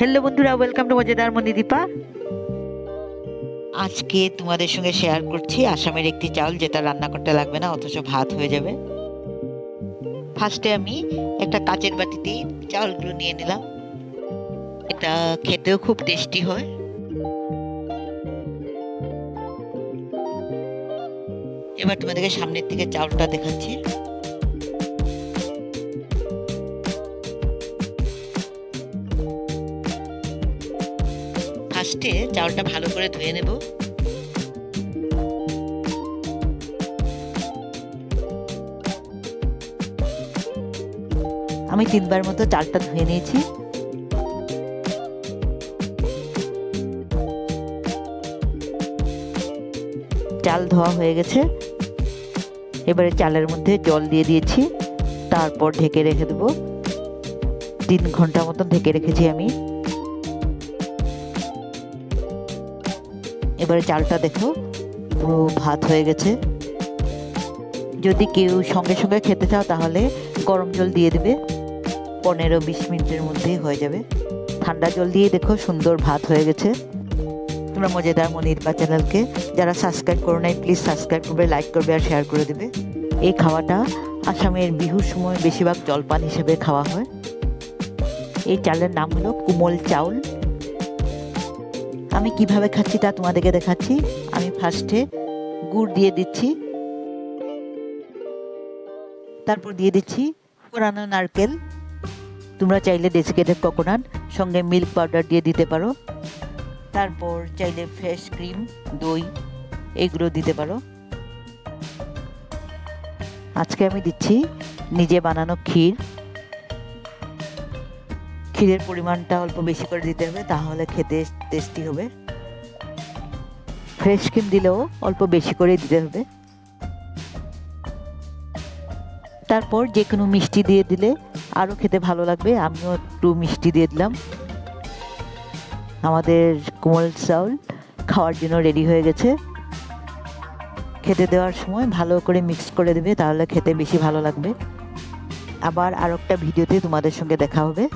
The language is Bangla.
হ্যালো বন্ধুরা ওয়েলকাম টু মজাদার মন্দি দীপা। আজকে তোমাদের সঙ্গে শেয়ার করছি আসামের একটি চাউল যেটা রান্না করতে লাগবে না, অথচ ভাত হয়ে যাবে। ফার্স্টে আমি একটা কাচের বাটিতে চাউলগুলো নিয়ে নিলাম। এটা খেতেও খুব টেস্টি হয়। এবার তোমাদেরকে সামনের থেকে চাউলটা দেখাচ্ছি। ফার্স্টে চাউলটা ভালো করে ধুয়ে নেব। আমি তিনবার মতো চালটা ধুয়ে নিয়েছি। চাল ধোয়া হয়ে গেছে। এবারে চালের মধ্যে জল দিয়ে দিয়েছি। তারপর ঢেকে রেখে দেবো। তিন ঘণ্টা মতন ঢেকে রেখেছি আমি। এবারে চালটা দেখো। পুরো ভাত হয়ে গেছে। যদি কেউ সঙ্গে সঙ্গে খেতে চাও তাহলে গরম জল দিয়ে দেবে। পনেরো বিশ মিনিটের মধ্যেই হয়ে যাবে। ঠান্ডা জল দিয়ে দেখো সুন্দর ভাত হয়ে গেছে। তোমরা মজাদার মনির বা চ্যানেলকে যারা সাবস্ক্রাইব করো নাই প্লিজ সাবস্ক্রাইব করবে লাইক করবে আর শেয়ার করে দেবে। এই খাওয়াটা আসামের বিহুর সময় বেশিরভাগ জলপান হিসেবে খাওয়া হয়। এই চালের নাম হলো কুমল চাউল। আমি কীভাবে খাচ্ছি তা তোমাদেরকে দেখাচ্ছি। আমি ফার্স্টে গুড় দিয়ে দিচ্ছি। তারপর দিয়ে দিচ্ছি কোরানো নারকেল। তোমরা চাইলে ডেসিকেটেড কোকোনাট সঙ্গে মিল্ক পাউডার দিয়ে দিতে পারো। তারপর চাইলে ফ্রেশ ক্রিম দই, এগুলো দিতে পারো। আজকে আমি দিচ্ছি নিজে বানানো ক্ষীর। ক্ষীরের পরিমাণটা অল্প বেশি করে দিতে হবে, তাহলে খেতে টেস্টি হবে। ফ্রেশ ক্রিম দিলেও অল্প বেশি করে দিতে হবে। তারপর যে কোনো মিষ্টি দিয়ে দিলে আরও খেতে ভালো লাগবে, আমিও একটু মিষ্টি দিয়ে দিলাম। আমাদের কোমল চাউল খাওয়ার জন্য রেডি হয়ে গেছে। খেতে দেওয়ার সময় ভালো করে মিক্স করে দেবে, তাহলে খেতে বেশি ভালো লাগবে। আবার আর একটা ভিডিওতে তোমাদের সঙ্গে দেখা হবে।